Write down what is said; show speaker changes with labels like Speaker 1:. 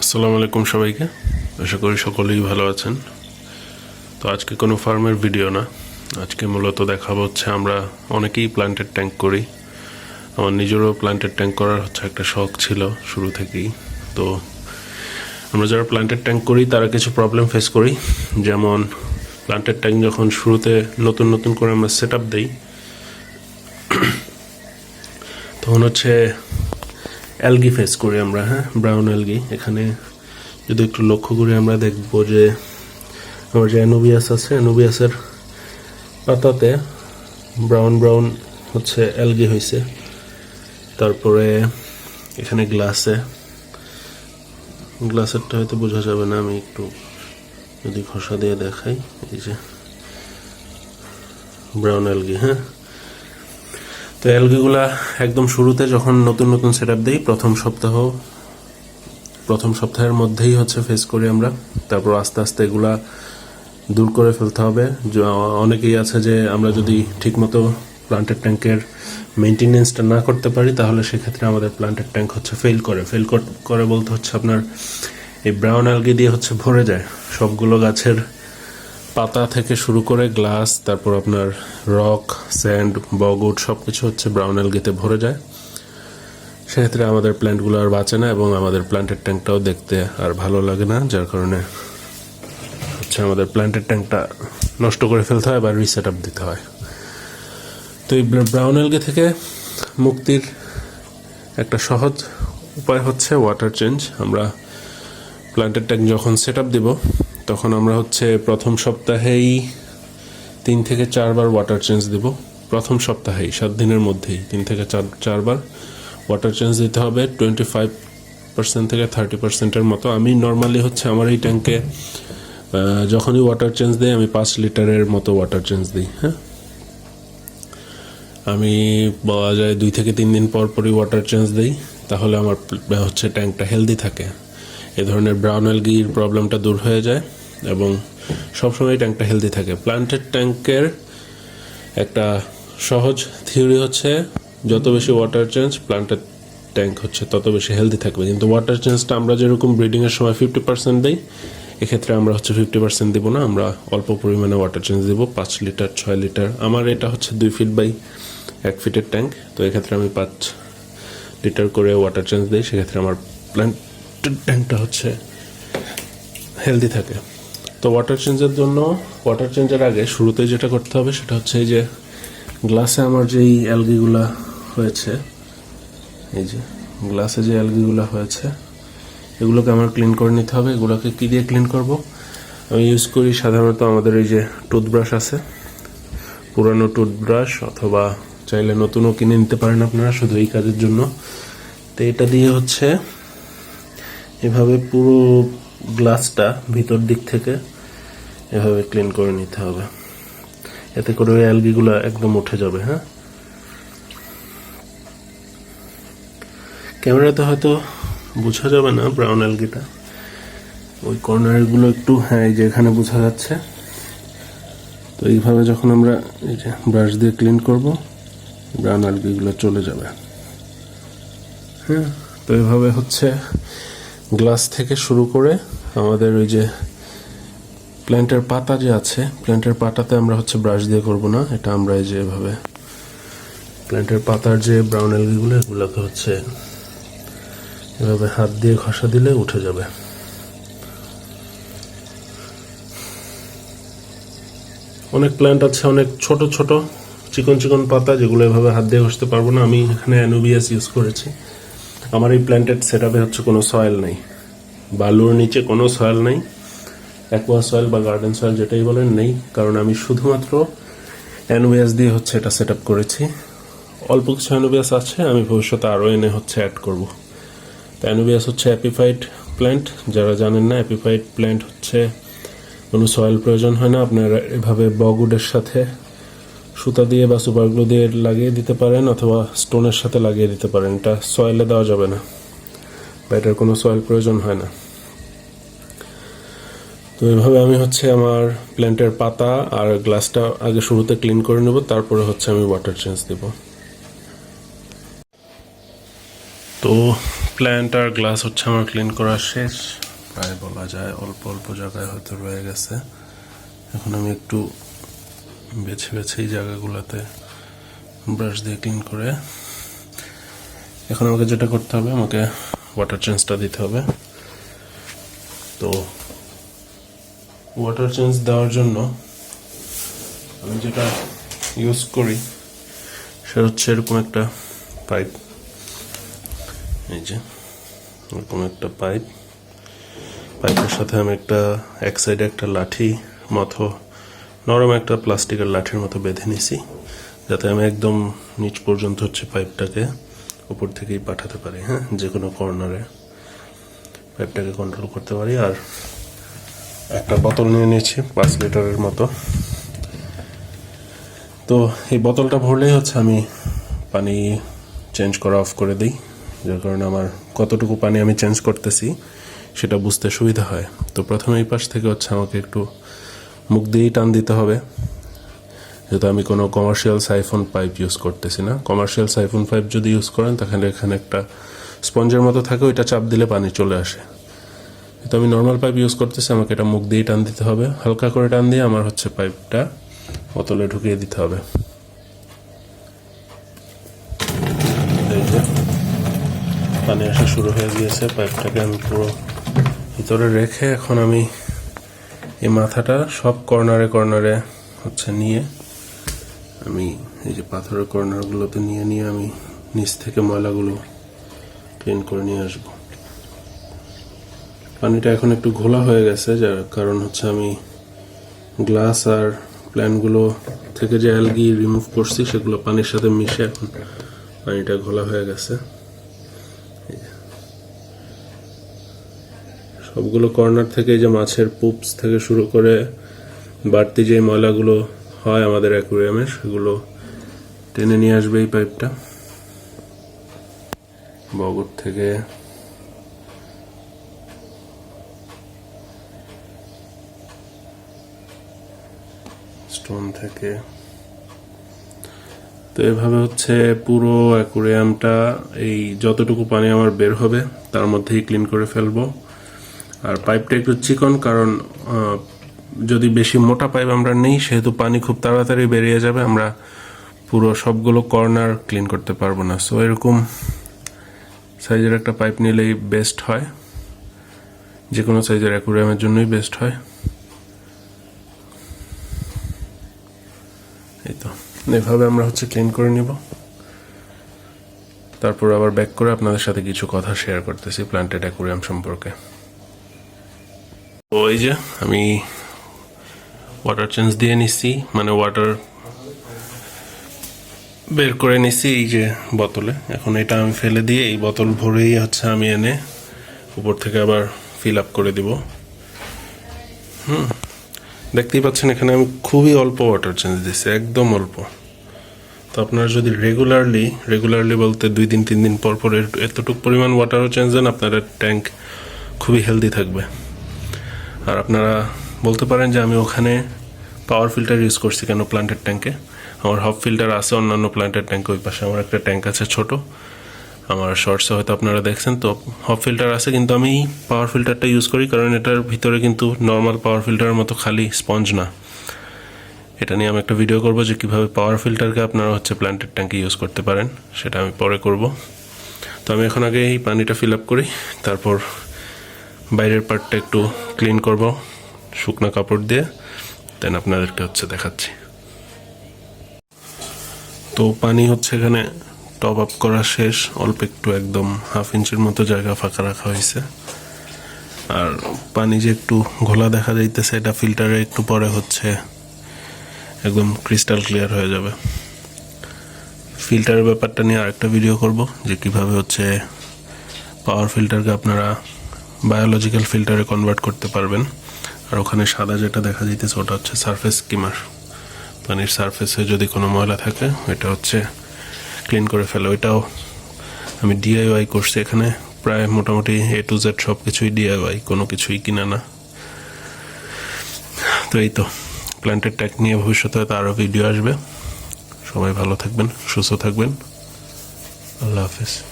Speaker 1: আসসালামু আলাইকুম সবাইকে। আশা করি সকলেই ভালো আছেন। তো আজকে কোনো ফার্মের ভিডিও না। আজকে মূলত দেখাবো হচ্ছে আমরা অনেকেই প্ল্যান্টেড ট্যাঙ্ক করি। আমার নিজেরও প্ল্যান্টেড ট্যাঙ্ক করার হচ্ছে একটা শখ ছিল শুরু থেকেই। তো আমরা যারা প্ল্যান্টেড ট্যাঙ্ক করি, তারা কিছু প্রবলেম ফেস করি। যেমন প্ল্যান্টেড ট্যাঙ্ক যখন শুরুতে নতুন নতুন করে আমরা সেট আপ দিই, তখন হচ্ছে অ্যালগি ফেস করি আমরা হ্যাঁ? ব্রাউন অ্যালগি এখানে যদি একটু লক্ষ্য করি, আমরা দেখব যে আমার যে অ্যানোবিয়াস আছে অ্যানোবিয়াসের পাতাতে ব্রাউন ব্রাউন হচ্ছে অ্যালগি হয়েছে তারপরে এখানে গ্লাসে গ্লাসেরটা হয়তো বোঝা যাবে না, আমি একটু যদি ঘষা দিয়ে দেখাই, এই যে ব্রাউন অ্যালগি হ্যাঁ? তো অ্যালগিগুলা একদম শুরুতে যখন নতুন নতুন সেট আপ দিই, প্রথম সপ্তাহ, প্রথম সপ্তাহের মধ্যেই হচ্ছে ফেস করি আমরা। তারপর আস্তে আস্তে এগুলা দূর করে ফেলতে হবে। অনেকেই আছে যে আমরা যদি ঠিকমতো প্লান্টের ট্যাঙ্কের মেনটেনেন্সটা না করতে পারি, তাহলে সেক্ষেত্রে আমাদের প্লান্টের ট্যাঙ্ক হচ্ছে ফেল করে। ফেল করে বলতে হচ্ছে আপনার এই ব্রাউন অ্যালগি দিয়ে হচ্ছে ভরে যায়। সবগুলো গাছের পাতা থেকে শুরু করে গ্লাস, তারপর আপনার রক, স্যান্ড বগুড সব কিছু হচ্ছে ব্রাউন অ্যালগিতে ভরে যায়। সেক্ষেত্রে আমাদের প্ল্যান্টগুলো আর বাঁচে না এবং আমাদের প্ল্যান্টের ট্যাঙ্কটাও দেখতে আর ভালো লাগে না, যার কারণে হচ্ছে আমাদের প্ল্যান্টের ট্যাঙ্কটা নষ্ট করে ফেলতে হয় বা রিসেট আপ দিতে হয়। তো এই ব্রাউন অ্যালগি থেকে মুক্তির একটা সহজ উপায় হচ্ছে ওয়াটার চেঞ্জ আমরা প্ল্যান্টের ট্যাঙ্ক যখন সেট আপ দিব তখন আমরা হচ্ছে প্রথম সপ্তাহেই তিন থেকে চারবার ওয়াটার চেঞ্জ দিব। প্রথম সপ্তাহেই, সাত দিনের মধ্যেই তিন থেকে চার, চারবার ওয়াটার চেঞ্জ দিতে হবে। টোয়েন্টি ফাইভ পার্সেন্ট থেকে থার্টি পার্সেন্টের মতো। আমি নর্মালি হচ্ছে আমার এই ট্যাঙ্কে যখনই ওয়াটার চেঞ্জ দিই, আমি পাঁচ লিটারের মতো ওয়াটার চেঞ্জ দিই হ্যাঁ? আমি বলা যায় দুই থেকে তিন দিন পর পরই ওয়াটার চেঞ্জ দিই, তাহলে আমার হচ্ছে ট্যাঙ্কটা হেলদি থাকে। এ ধরনের ব্রাউন অ্যালগির প্রবলেমটা দূর হয়ে যায় এবং সবসময় ট্যাঙ্কটা হেলদি থাকে। প্লান্টেড ট্যাঙ্কের একটা সহজ থিওরি হচ্ছে, যত বেশি ওয়াটার চেঞ্জ প্লান্টেড ট্যাঙ্ক হচ্ছে, তত বেশি হেলদি থাকবে। কিন্তু ওয়াটার চেঞ্জটা আমরা যেরকম ব্রিডিংয়ের সময় ফিফটি পার্সেন্ট দিই, এক্ষেত্রে আমরা হচ্ছে ফিফটি পার্সেন্ট দিব না, আমরা অল্প পরিমাণে ওয়াটার চেঞ্জ দিব, পাঁচ লিটার ছয় লিটার আমার এটা হচ্ছে দুই ফিট বাই এক ফিটের ট্যাঙ্ক তো এক্ষেত্রে আমি পাঁচ লিটার করে ওয়াটার চেঞ্জ দিই, সেক্ষেত্রে আমার প্ল্যান্ট ট্যাঙ্কটা হচ্ছে হেলদি থাকে। তো ওয়াটার চেঞ্জের জন্য ওয়াটার চেঞ্জের আগে শুরুতে যেটা করতে হবে সেটা হচ্ছে এই যে গ্লাসে আমার যেই অ্যালগিগুলা হয়েছে, এই যে গ্লাসে যে অ্যালগিগুলা হয়েছে, এগুলোকে আমার ক্লিন করে নিতে হবে। এগুলোকে কী দিয়ে ক্লিন করব? আমি ইউজ করি সাধারণত আমাদের এই যে টুথব্রাশ আছে। পুরানো টুথব্রাশ অথবা চাইলে নতুনও কিনে নিতে পারেন আপনারা শুধু এই কাজের জন্য। তো এটা দিয়ে হচ্ছে এভাবে পুরো গ্লাসটা ভিতর দিক থেকে এভাবে ক্লিন করে নিতে হবে। এতে করে ওই অ্যালগিগুলো একদম উঠে যাবে হ্যাঁ? ক্যামেরাতে হয়তো বোঝা যাবে না ব্রাউন অ্যালগিটা। ওই কর্নারগুলো একটু হ্যাঁ এই যে এখানে বোঝা যাচ্ছে। তো এইভাবে যখন আমরা এই যে ব্রাশ দিয়ে ক্লিন করব, ব্রাউন অ্যালগিগুলো চলে যাবে। হ্যাঁ তো এভাবে হচ্ছে গ্লাস থেকে শুরু করে আমাদের ওই যে প্ল্যান্টের পাতা যে আছে, প্ল্যান্টের পাতাতে আমরা হচ্ছে ব্রাশ দিয়ে করব না, এটা আমরা এই যে এভাবে প্ল্যান্টের পাতার যে ব্রাউন অ্যালগিগুলো, এগুলোকে হচ্ছে এভাবে হাত দিয়ে ঘষা দিলে উঠে যাবে। অনেক প্ল্যান্ট আছে, অনেক ছোট ছোট, চিকন চিকন পাতা, যেগুলো এভাবে হাত দিয়ে ঘষতে পারব না। আমি এখানে অ্যানোবিয়াস ইউজ করেছি। আমার এই প্ল্যান্টেড সেট হচ্ছে কোনো সয়েল নেই। বালুর নিচে কোনো সয়েল নেই। অ্যাকোয়া সয়েল বা গার্ডেন সয়েল যেটাই বলেন, নেই। কারণ আমি শুধুমাত্র অ্যানোবিয়াস দিয়ে হচ্ছে এটা সেট করেছি। অল্প কিছু অ্যানোবিয়াস আছে, আমি ভবিষ্যতে আরও এনে হচ্ছে অ্যাড করব। তো অ্যানোবিয়াস হচ্ছে অ্যাপিফাইড প্ল্যান্ট যারা জানেন না অ্যাপিফাইড প্ল্যান্ট হচ্ছে কোনো সয়েল প্রয়োজন হয় না। আপনারা এভাবে বগউডের সাথে সুতা দিয়ে বা সুপারগ্লু দিয়ে লাগিয়ে দিতে পারেন অথবা স্টোনের সাথে লাগিয়ে দিতে পারেন। এটা সয়েলে দেওয়া যাবে না। বা এটার কোনো সয়েল প্রয়োজন হয় না। তো এভাবে আমি হচ্ছে আমার প্ল্যান্টের পাতা আর গ্লাসটা আগে শুরুতে ক্লিন করে নেব, তারপরে হচ্ছে আমি ওয়াটার চেঞ্জ দেব। তো প্ল্যান্ট আর গ্লাস হচ্ছে আমার ক্লিন করা শেষ। প্রায় বলা যায় অল্প অল্প জায়গায় হয়তো রয়ে গেছে। এখন আমি একটু বেছে বেছে এই জায়গাগুলোতে ব্রাশ দিয়ে ক্লিন করে। এখন আমাকে যেটা করতে হবে, আমাকে ওয়াটার চেঞ্জটা দিতে হবে। তো ওয়াটার চেঞ্জ দেওয়ার জন্য আমি যেটা ইউজ করি, সেটা হচ্ছে এরকম একটা পাইপ এই যে, এরকম একটা পাইপ পাইপের সাথে আমি একটা এক সাইডে একটা লাঠি মতো নরম একটা প্লাস্টিকের লাঠির মতো বেঁধে নিছি, যাতে আমি একদম নিচ পর্যন্ত হচ্ছে পাইপটাকে উপর থেকেই পাঠাতে পারি হ্যাঁ? যে কোনো কর্নারে পাইপটাকে কন্ট্রোল করতে পারি। আর একটা বোতল নিয়ে নিয়েছি, পাঁচ লিটারের মতো। তো এই বোতলটা ভরলেই হচ্ছে আমি পানি চেঞ্জ করা অফ করে দিই, যার কারণে আমার কতটুকু পানি আমি চেঞ্জ করতেছি, সেটা বুঝতে সুবিধা হয়। তো প্রথমে এই পাশ থেকে হচ্ছে আমাকে একটু মুখ দিয়েই টান দিতে হবে। যেহেতু আমি কোনো কমার্শিয়াল সাইফোন পাইপ ইউজ করতেছি না। কমার্শিয়াল সাইফোন পাইপ যদি ইউজ করেন, তাহলে এখানে একটা স্পঞ্জের মতো থাকে, ওইটা চাপ দিলে পানি চলে আসে। তো আমি নর্মাল পাইপ ইউজ করতেছি, আমাকে এটা মুখ দিয়েই টান দিতে হবে। হালকা করে টান দিয়ে আমার হচ্ছে পাইপটা বোতলে ঢুকিয়ে দিতে হবে। পানি আসা শুরু হয়ে গিয়েছে। পাইপটাকে আমি পুরো ভিতরে রেখে এখন আমি এই মাথাটা সব কর্নারে কর্নারে হচ্ছে নিয়ে আমি এই যে পাথরের কর্নারগুলোতে নিয়ে নিয়ে আমি নিচ থেকে ময়লাগুলো ক্লিন করে নিয়ে আসব। পানিটা এখন একটু ঘোলা হয়ে গেছে, যার কারণ হচ্ছে আমি গ্লাস আর প্ল্যানগুলো থেকে যে অ্যালগি রিমুভ করছি, সেগুলো পানির সাথে মিশে এখন পানিটা ঘোলা হয়ে গেছে এই যে। সবগুলো কর্নার থেকে যে মাছের পুপস থেকে শুরু করে বাড়তি যে ময়লাগুলো হয় আমাদের অ্যাকুরিয়ামে, সেগুলো টেনে নিয়ে আসবে এই পাইপটা। বগর থেকে স্টোন থেকে। তো এভাবে হচ্ছে পুরো অ্যাকুরিয়ামটা, এই যতটুকু পানি আমার বের হবে, তার মধ্যেই ক্লিন করে ফেলব। আর পাইপটা একটু চিকন, কারণ যদি বেশি মোটা পাইপ আমরা নেই, সেহেতু পানি খুব তাড়াতাড়ি বেরিয়ে যাবে, আমরা পুরো সবগুলো কর্নার ক্লিন করতে পারব না। সো এরকম সাইজের একটা পাইপ নিলেই বেস্ট হয়। যে কোনো সাইজের অ্যাকুরিয়ামের জন্যই বেস্ট হয়। এই তো। এভাবে আমরা হচ্ছে ক্লিন করে নিব। তারপর আবার ব্যাক করে আপনাদের সাথে কিছু কথা শেয়ার করতেছি প্ল্যান্টেড অ্যাকুরিয়াম সম্পর্কে। এই যে আমি ওয়াটার চেঞ্জ দিয়ে নিছি মানে ওয়াটার বের করে নিছি এই যে বোতলে। এখন এটা আমি ফেলে দিয়ে এই বোতল ভরেই হচ্ছে আমি এনে উপর থেকে আবার ফিল আপ করে দিব। হুম, দেখতেই পাচ্ছেন এখানে আমি খুবই অল্প ওয়াটার চেঞ্জ দিচ্ছি একদম অল্প। তো আপনারা যদি রেগুলারলি রেগুলারলি বলতে দুই দিন, তিন দিন পর পর এতটুকু পরিমাণ ওয়াটারও চেঞ্জ দেন আপনার ট্যাঙ্ক খুবই হেলদি থাকবে। আর আপনারা বলতে পারেন যে আমি ওখানে পাওয়ার ফিল্টার ইউজ করছি কেন প্ল্যান্টের ট্যাঙ্কে আমার হব ফিল্টার আছে, অন্যান্য প্ল্যান্টের ট্যাঙ্কে ওই পাশে। আমার একটা ট্যাঙ্ক আছে ছোট। আমার শর্টসে হয়তো আপনারা দেখছেন, তো হব ফিল্টার আছে, কিন্তু আমি পাওয়ার ফিল্টারটা ইউজ করি কারণ এটার ভিতরে কিন্তু নর্মাল পাওয়ার ফিল্টারের মতো খালি স্পঞ্জ না। এটা নিয়ে আমি একটা ভিডিও করব যে কীভাবে পাওয়ার ফিল্টারকে আপনারা হচ্ছে প্ল্যান্টের ট্যাঙ্কে ইউজ করতে পারেন, সেটা আমি পরে করব। তো আমি এখন আগে এই পানিটা ফিল আপ করি, তারপর বাইরের পার্টটা একটু ক্লিন করব, শুকনো কাপড় দিয়ে দেন আপনাদেরকে হচ্ছে দেখাচ্ছি। তো পানি হচ্ছে এখানে টপ আপ করা শেষ, অল্প একটু একদম হাফ ইঞ্চির মতো জায়গা ফাঁকা রাখা হয়েছে। আর পানি যে একটু ঘোলা দেখা যাইতেছে, এটা ফিল্টারে একটু পরে হচ্ছে একদম ক্রিস্টাল ক্লিয়ার হয়ে যাবে। ফিল্টারের ব্যাপারটা নিয়ে আরেকটা ভিডিও করব, যে কীভাবে হচ্ছে পাওয়ার ফিল্টারকে আপনারা বায়োলজিক্যাল ফিল্টারে কনভার্ট করতে পারবেন। আর ওখানে সাদা যেটা দেখা যাইতেছে, ওটা হচ্ছে সারফেস স্কিমার পানির সারফেসে যদি কোনো ময়লা থাকে, ওইটা হচ্ছে ক্লিন করে ফেলে। ওইটাও আমি ডিআইওয়াই করছি এখানে। প্রায় মোটামুটি এ টু জেড সব কিছুই ডিআইওয়াই কোনো কিছুই কিনা না। তো এই তো। প্ল্যান্টের ট্যাক নিয়ে ভবিষ্যতে হয়তো আরও ভিডিও আসবে। সবাই ভালো থাকবেন, সুস্থ থাকবেন। আল্লাহ হাফিজ।